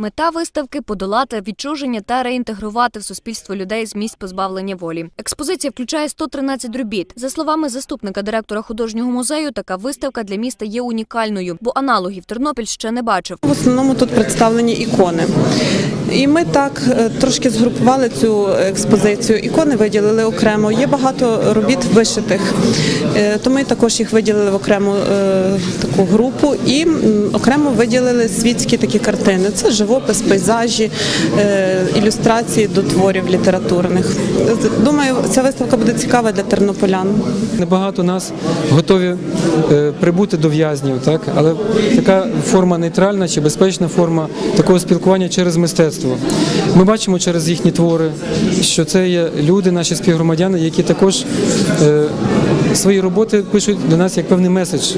Мета виставки подолати відчуження та реінтегрувати в суспільство людей з місць позбавлення волі. Експозиція включає 113 робіт. За словами заступника директора художнього музею, така виставка для міста є унікальною, бо аналогів Тернопіль ще не бачив. В основному тут представлені ікони. І ми так е, трошки згрупували цю експозицію. Ікони виділили окремо. Є багато робіт вишитих, е, то ми також їх виділили в окрему е, таку групу і окремо виділили світські такі картини. Це живопис, пейзажі, ілюстрації до творів літературних. Думаю, ця виставка буде цікава для тернополян. Небагато нас готові прибути до в'язнів, так але така форма нейтральна чи безпечна форма такого спілкування через мистецтво. Ми бачимо через їхні твори, що це є люди, наші співгромадяни, які також е, свої роботи пишуть до нас як певний меседж.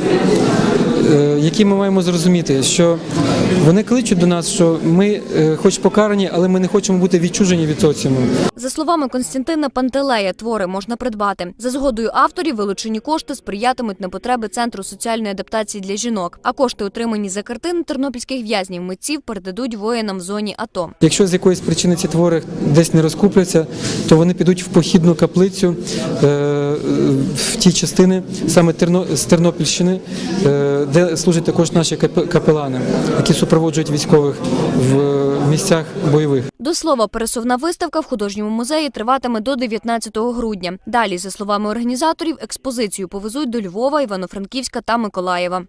Е, Який ми маємо зрозуміти, що вони кличуть до нас, що ми, е, хоч покарані, але ми не хочемо бути відчужені від соціуму. За словами Константина Пантелея, твори можна придбати. За згодою авторів вилучені кошти сприятимуть на потреби центру соціальної адаптації для жінок. А кошти, отримані за картини тернопільських в'язнів, митців передадуть воїнам в зоні АТО. Якщо з якоїсь причини ці твори десь не розкупляться, то вони підуть в похідну каплицю е, в ті частини, саме з Тернопільщини, де служать також наші кап- капелани, які супроводжують військових в місцях бойових. До слова, пересувна виставка в художньому музеї триватиме до 19 грудня. Далі, за словами організаторів, експозицію повезуть до Львова, Івано-Франківська та Миколаєва.